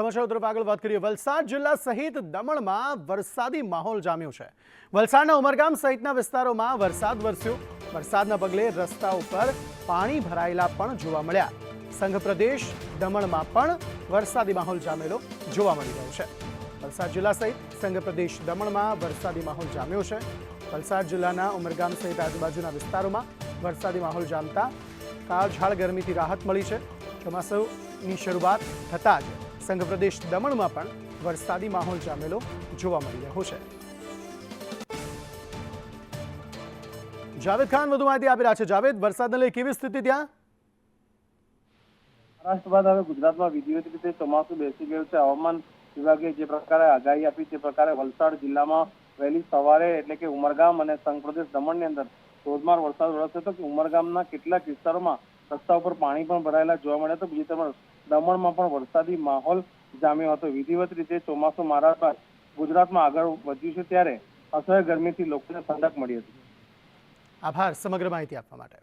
સમાચારો તરફ આગળ વાત કરીએ. વલસાડ જિલ્લા સહિત દમણમાં વરસાદી માહોલ જામ્યો છે. વલસાડના ઉમરગામ સહિતના વિસ્તારોમાં વરસાદ વરસ્યો. વરસાદના પગલે રસ્તા ઉપર પાણી ભરાયેલા પણ જોવા મળ્યા. સંઘ પ્રદેશ દમણમાં પણ વરસાદી માહોલ જામેલો જોવા મળી રહ્યો છે. વલસાડ જિલ્લા સહિત સંઘ પ્રદેશ દમણમાં વરસાદી માહોલ જામ્યો છે. વલસાડ જિલ્લાના ઉમરગામ સહિત આજુબાજુના વિસ્તારોમાં વરસાદી માહોલ જામતા કાળઝાળ ગરમીથી રાહત મળી છે. ચોમાસુની શરૂઆત થતાં જ સંઘ પ્રદેશ દમણમાં પણ વરસાદી માહોલ જામેલો જોવા મળી રહ્યો છે. જાવેદ ખાન વધુ માહિતી આપી રહ્યા છે. જાવેદ, વરસાદને લઈ કેવી સ્થિતિ ત્યાં? મહારાષ્ટ્ર બાદ હવે ગુજરાતમાં વિધિવત રીતે ચોમાસું બેસી ગયું છે. હવામાન વિભાગે જે પ્રકારે આગાહી આપી તે પ્રકારે વલસાડ જિલ્લામાં વહેલી સવારે એટલે કે ઉમરગામ અને સંઘ પ્રદેશ દમણની અંદર ધોધમાર વરસાદ વરસ્યો હતો કે ઉમરગામના કેટલાક વિસ્તારોમાં રસ્તા ઉપર પાણી પણ ભરાયેલા જોવા મળ્યા તો બીજી તરફ દમણમાં પણ વરસાદી માહોલ જામ્યો હતો. વિધિવત રીતે ચોમાસું મારા બાદ ગુજરાતમાં આગળ વધ્યું છે ત્યારે અસહ્ય ગરમીથી લોકોને ઠંડક મળી હતી. આભાર. સમગ્ર માહિતી આપવા માટે.